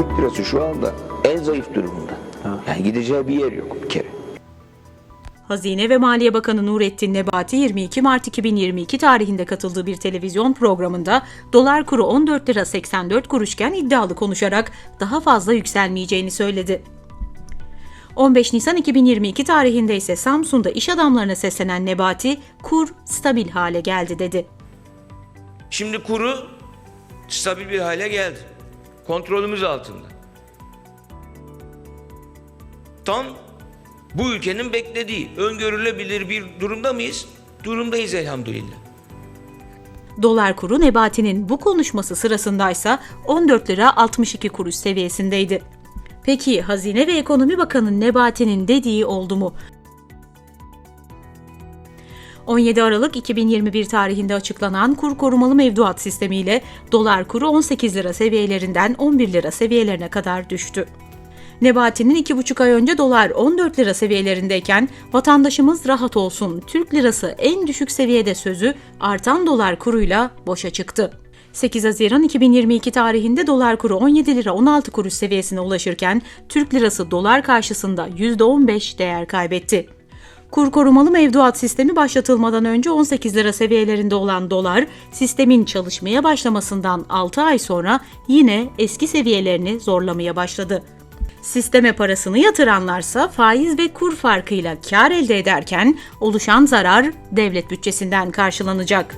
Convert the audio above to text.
lirası şu anda en zayıf durumunda. Yani gideceği bir yer yok bir kere. Hazine ve Maliye Bakanı Nurettin Nebati 22 Mart 2022 tarihinde katıldığı bir televizyon programında dolar kuru 14 lira 84 kuruşken iddialı konuşarak daha fazla yükselmeyeceğini söyledi. 15 Nisan 2022 tarihinde ise Samsun'da iş adamlarına seslenen Nebati, kur stabil hale geldi dedi. Şimdi kuru stabil bir hale geldi. Kontrolümüz altında. Tam bu ülkenin beklediği, öngörülebilir bir durumda mıyız? Durumdayız elhamdülillah. Dolar kuru Nebati'nin bu konuşması sırasındaysa 14 lira 62 kuruş seviyesindeydi. Peki Hazine ve Ekonomi Bakanı Nebati'nin dediği oldu mu? 17 Aralık 2021 tarihinde açıklanan kur korumalı mevduat sistemiyle dolar kuru 18 lira seviyelerinden 11 lira seviyelerine kadar düştü. Nebati'nin 2,5 ay önce dolar 14 lira seviyelerindeyken vatandaşımız rahat olsun Türk lirası en düşük seviyede sözü artan dolar kuruyla boşa çıktı. 8 Haziran 2022 tarihinde dolar kuru 17 lira 16 kuruş seviyesine ulaşırken Türk lirası dolar karşısında %15 değer kaybetti. Kur korumalı mevduat sistemi başlatılmadan önce 18 lira seviyelerinde olan dolar, sistemin çalışmaya başlamasından 6 ay sonra yine eski seviyelerini zorlamaya başladı. Sisteme parasını yatıranlarsa faiz ve kur farkıyla kar elde ederken oluşan zarar devlet bütçesinden karşılanacak.